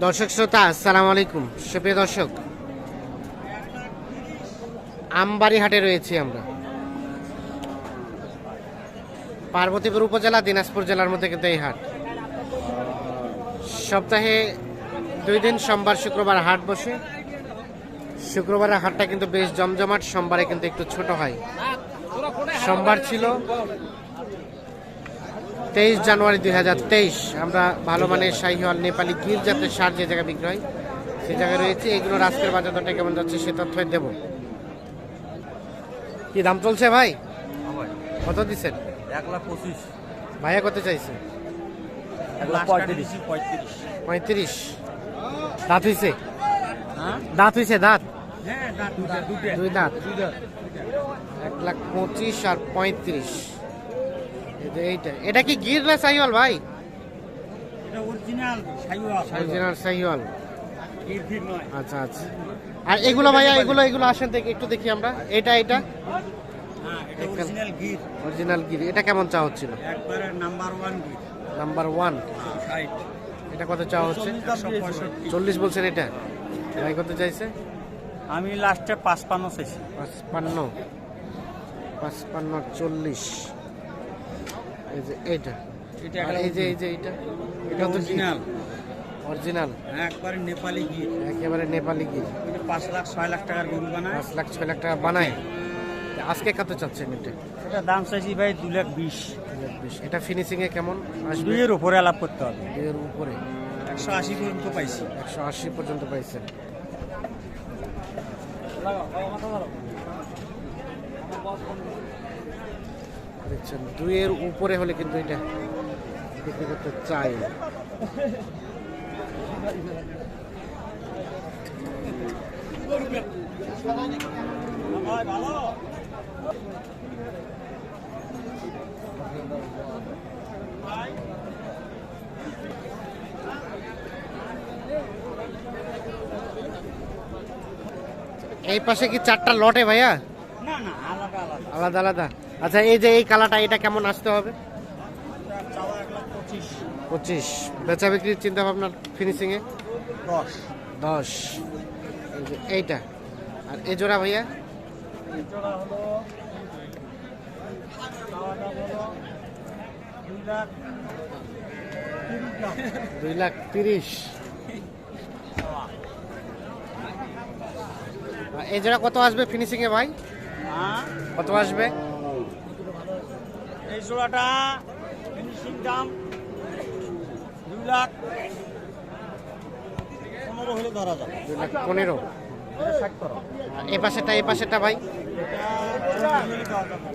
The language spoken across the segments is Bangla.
দর্শক শ্রোতা, আসসালামু আলাইকুম। সুপ্রিয় দর্শক আমবাড়ি হাটে রয়েছি আমরা। পার্বতীপুর উপজেলা, দিনাজপুর জেলার মধ্যে কিন্তু এই হাট। সপ্তাহে দুই দিন, সোমবার, শুক্রবার হাট বসে। শুক্রবারের হাটটা কিন্তু বেশ জমজমাট, সোমবারে কিন্তু একটু ছোট হয়। সোমবার ছিল তেইশ জানুয়ারি দুই হাজার তেইশ। আমরা ভালো মানের শাহিওয়াল নেপালি গির জাতের সার যে জায়গায় বিক্রি হয় সেই জায়গায় রয়েছে। এগুলোর আজকের বাজার দরটা কেমন যাচ্ছে সে তথ্য দেব। কি দাম চলছে ভাই? কত দিচ্ছেন? এক লাখ পঁচিশ। ভাইয়া কত চাইছে? পঁয়ত্রিশ। দাঁত হইছে? হ্যাঁ? দাঁত হয়েছে দাঁত? হ্যাঁ দুই দাঁত। এক লাখ পঁচিশ আর পঁয়ত্রিশ। এই এইটা এটা কি গির না শাহিওয়াল ভাই? এটা অরিজিনাল সাইওয়াল। অরিজিনাল শাহিওয়াল গির ফির নয়। আচ্ছা আচ্ছা। আর এগুলো ভাইয়া এগুলো এগুলো আসেন দেখি একটু দেখি আমরা। এটা এটা? হ্যাঁ অরিজিনাল গির। এটা কেমন চা হচ্ছিল? একবারে number one Gir. Number one এটা কত চা হচ্ছে? চল্লিশ বলছেন এটা? ভাই কত চাইছে? আমি লাস্টে পাঁচপান্ন চাইছি। পাঁচপান্ন। পাঁচপান্ন চল্লিশ। এই যে এইটা। এটা আর এই যে এই যে এইটা। এটা তো অরিজিনাল অরিজিনাল একবারে নেপালি গির। একেবারে নেপালি গির। পাঁচ লাখ ছয় লাখ টাকার গরু বানায়। পাঁচ লাখ ছয় লাখ টাকা বানায়। আজকে কত চাচ্ছেন এটা? এটা দাম চাইছি ভাই দু লাখ বিশ। বেশ। এটা ফিনিশিং এ কেমন দুইয়ের উপরে আলাপ করতে হবে। দুইয়ের উপরে। একশো আশি পর্যন্ত পাইছি। একশো আশি পর্যন্ত পাইছেন। দেখছেন দুইয়ের উপরে হলে কিন্তু এটা বিক্রি করতে চাই এই পাশে কি চারটা লটে ভাইয়া? আলাদা আলাদা। আচ্ছা এই যে এই কালারটা এটা কেমন আসতে হবে? পঁচিশ। বেচা বিক্রির চিন্তা ভাবনা ফিনিশিং এ দশ দশ এইটা। আর এই জোড়া ভাইয়া? দুই লাখ তিরিশ। এই জোড়া কত আসবে ফিনিশিং এ ভাই? হ্যাঁ? কত আসবে? এই জোড়াটা ফিনিশিং দাম দুই লাখ পনেরো হলে ধরা যাবে। দুই লাখ পনেরো। এই পাশেটা এই পাশেটা ভাই?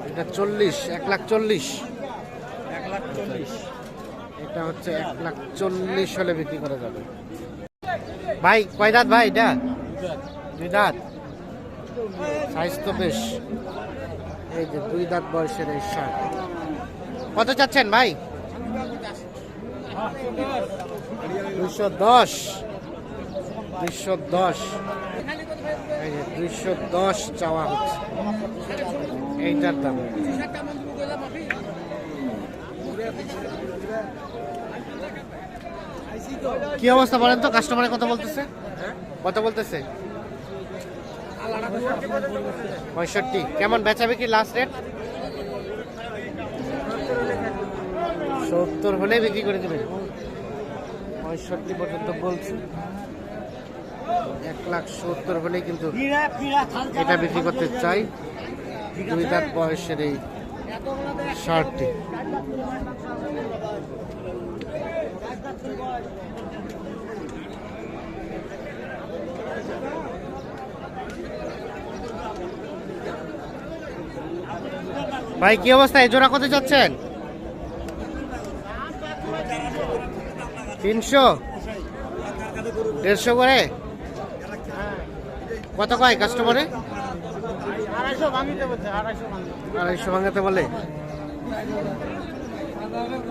এটা চল্লিশ এক লাখ চল্লিশ। এক লাখ চল্লিশ। এটা হচ্ছে এক লাখ চল্লিশ হলে বিক্রি করা যাবে। ভাই কয় দাঁত ভাই এটা? দুই দাঁত। সাইজ তো বেশ। এই যে দুই দাঁত বয়সের এই শার্ট। কত চাচ্ছেন ভাই? দশ। দশ। এই যে দুইশো দশ চাওয়া হচ্ছে। এইটার দাম। কি অবস্থা বলেন তো? কাস্টমারের কথা বলতেছে? কত বলতেছে? পঁয়ষট্টি। কেমন বেচা বিক্রি লাস্ট রেট সত্তর হলে বিক্রি করে দেবেন। পঁয়ষট্টি পর্যন্ত বলছি। এক লাখ সত্তর হলেই কিন্তু এটা বিক্রি করতে চাই। দুই দাঁত বয়সের এই শার্টটি। ভাই, কি অবস্থা এই জোড়া যাচ্ছেন তিনশো? দেড়শো করে? কত কয় কাস্টমারে আড়াইশো ভাঙিতে বলে।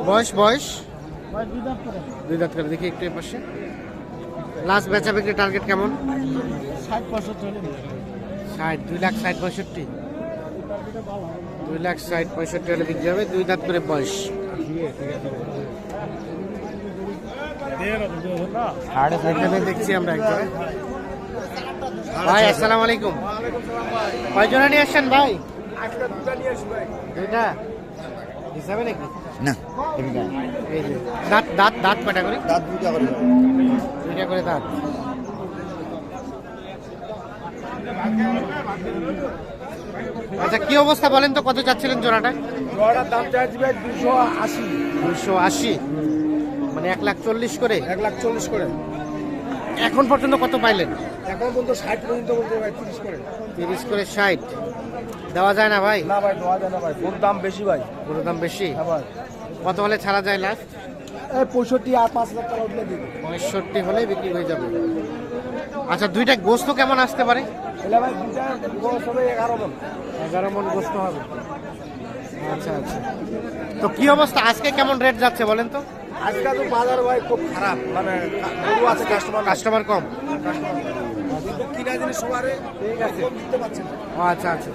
বয়স বয়স? দুই দাঁত করে। দেখি একটু পাশে। লাস্ট বেচা বিক্রি টার্গেট কেমন? ষাট দুই লাখ ষাট পঁয়ষট্টি। দুই লাখ ষাট পঁয়ষট্টি হলে বিক্রি হবে দুই দাঁত করে বয়স। দেখছি আমরা একজন। ভাই আসসালামু আলাইকুম। কয়জনা নিয়ে আসছেন ভাই? দুইটা। হিসাবে নাকি? না। এই দাঁত দাঁত দাঁত কটা করে? দাঁত দুটা করে। দুইটা করে দাঁত। আচ্ছা কি অবস্থা বলেন তো কত চাচ্ছিলেন জোড়াটা? জোড়াটার দাম চাইছি দুশো আশি। দুশো আশি। মানে এক লাখ চল্লিশ করে? এক লাখ চল্লিশ করে। এখন পর্যন্ত কত পাইলেন? এখন পর্যন্ত ষাট পর্যন্ত বলতে ভাই তিরিশ করে। তিরিশ করে ষাট। দেওয়া যায় না ভাই? না ভাই দেওয়া যায় না ভাই। দাম বেশি ভাই। পুরো দাম বেশি? হ্যাঁ ভাই। কত হলে ছাড়া যায় লাস্ট পঁয়ষট্টি আর পাঁচ হাজার টাকা উঠলে দিবি। পঁয়ষট্টি হলে বিক্রি হয়ে যাবে। আচ্ছা দুইটা গোস্ত কেমন আসতে পারে? ভাই হবে এগারো মন। এগারো মন গোস্ত হবে। আচ্ছা আচ্ছা। তো কি অবস্থা? আজকে কেমন রেট যাচ্ছে বলেন তো? আজকাল তো বাজার ভাই খুব খারাপ মানে গরু আছে কাস্টমার কাস্টমার কম। কিনা জিনিস সবারে ঠিক আছে। দিতে পারছেন ও আচ্ছা আচ্ছা।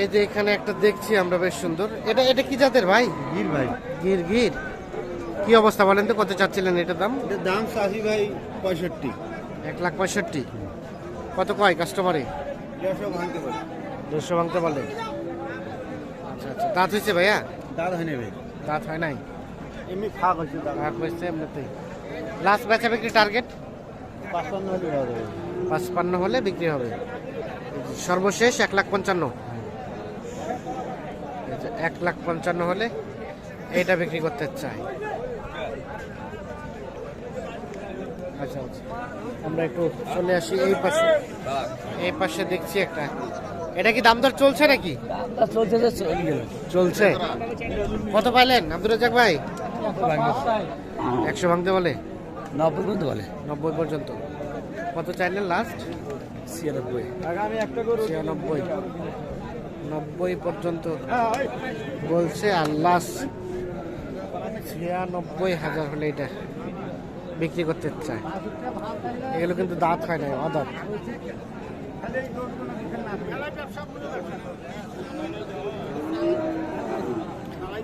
এই যে এখানে একটা দেখছি আমরা বেশ সুন্দর। এটা এটা কি জাতের ভাই? গির ভাই। গির গির। কি অবস্থা বলেন তো কত চাচ্ছিলেন এটার দাম? এটার দাম চাষি ভাই পঁয়ষট্টি। এক লাখ পঁয়ষট্টি। কত কয় কাস্টমারে দেড়শো ভাঙতে পারে। দুশো ভাঙতে বলে আচ্ছা দাঁত হয়েছে ভাইয়া? দাঁত হয় না ভাই। দাঁত হয় নাই? এমনি ফাঁক হয়েছে দাঁত। হয়েছে এমনিতেই। লাস্ট বেচা বিক্রি টার্গেট? পাঁচপান্ন হলে হবে। পাঁচপান্ন হলে বিক্রি হবে। সর্বশেষ এক লাখ পঞ্চান্ন। এক লাখ পঞ্চান্ন হলে এইটা বিক্রি করতে চাই। আচ্ছা আচ্ছা। আমরা একটু চলে আসি এই পাশে। এই পাশে দেখছি একটা। এটা কি দাম দর চলছে নাকি? চলছে কত পাইলেন আব্দুল রাজাক ভাই? একশো ভাঙতে বলে? নব্বই পর্যন্ত বলে। নব্বই পর্যন্ত। কত চাইলেন লাস্ট ছিয়ানব্বই। ছিয়ানব্বই। নব্বই পর্যন্ত বলছে আর লাস্ট ছিয়ানব্বই হাজার হলে এটা বিক্রি করতে চায়। এগুলো কিন্তু দাঁত হয় না অদাঁত।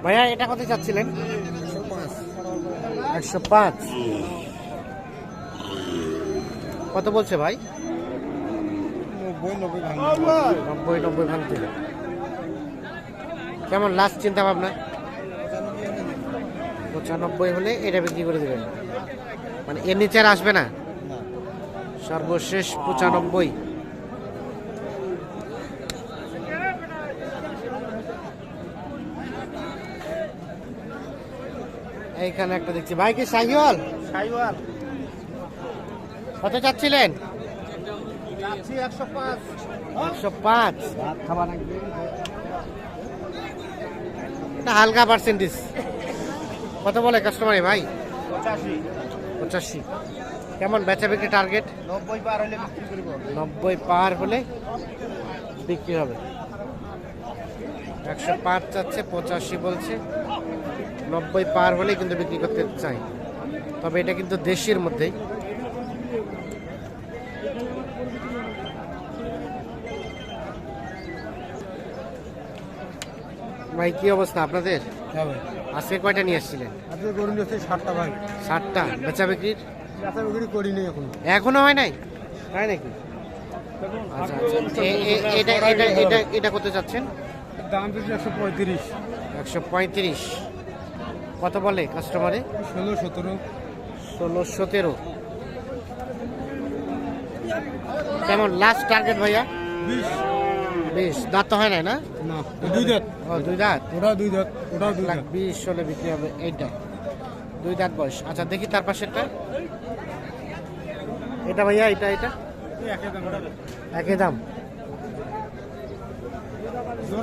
ভাইয়া, এটা কত চাচ্ছিলেন? একশো পাঁচ। কত বলছে ভাই? নব্বই নব্বই ভাঙতে কেমন লাস্ট চিন্তা ভাবনা? পঁচানব্বই হলে এটা বিক্রি করে দেবেন। মানে এর নিচে আর আসবে না? সর্বশেষ পঁচানব্বই। এইখানে একটা দেখছি। ভাই কি সাহিওয়াল সাইওয়াল কত চাচ্ছিলেন? একশো পাঁচ। খাবার না হালকা পার্সেন্টেজ কত বলে কাস্টমারে ভাই? পঁচাশি। পঁচাশি। কেমন বেচা বিক্রি টার্গেট নব্বই পার হলে বিক্রি করব। নব্বই পার হলে বিক্রি হবে। একশো পাঁচ চাচ্ছে পঁচাশি বলছে। নব্বই পার হলে কিন্তু বিক্রি করতে চাই। তবে এটা কিন্তু দেশের মধ্যেই। ভাই কি অবস্থা আপনাদের? আজকে কয়টা নিয়ে এসেছিলেন আজকে গরু ষাটটা ভাই। ষাটটা বেচা বিক্রির? বেচা বিক্রি করিনি এখন। এখনও হয় নাই? হয় নাকি? আচ্ছা আচ্ছা। এটা এটা এটা কত চাচ্ছেন? দাম দিচ্ছে একশো পঁয়ত্রিশ। একশো পঁয়ত্রিশ। কত বলে কাস্টমারে ষোলো সতেরো। ষোলো সতেরো। কেমন লাস্ট টার্গেট ভাইয়া? বিশ। বিশ। দাঁত তো হয় না? না দুই দাঁত। ও দুই দাঁত? ওটা দুই দাঁত ওটাও দুই লাখ বিশ হলে বিক্রি হবে এইটা। দুই দাঁত বয়স। আচ্ছা দেখি তার পাশেরটা। এটা ভাইয়া এটা এটা? একই দাম।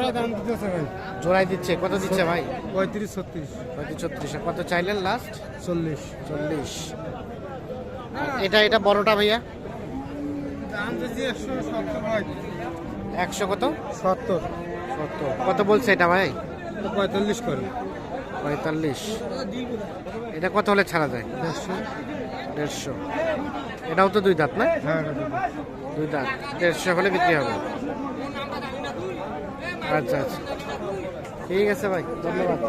জোড়া দাম দিতেছে ভাই। জোড়াই দিচ্ছে কত দিচ্ছে ভাই? পঁয়ত্রিশ ছত্রিশ। পঁয়ত্রিশ ছত্রিশ। কত চাইলেন লাস্ট চল্লিশ। চল্লিশ। এটা এটা বড়টা ভাইয়া? দাম দিচ্ছি একশো সত্তর ভাই। একশো কত? সত্তর। সত্তর। কত বলছে এটা ভাই? পঁয়তাল্লিশ করে। পঁয়তাল্লিশ। এটা কত হলে ছাড়া যায়? দেড়শো। দেড়শো। এটাও তো দুই দাঁত না? হ্যাঁ। দুই দাঁত। দেড়শো হলে বিক্রি হবে। আচ্ছা আচ্ছা। ঠিক আছে ভাই ধন্যবাদ।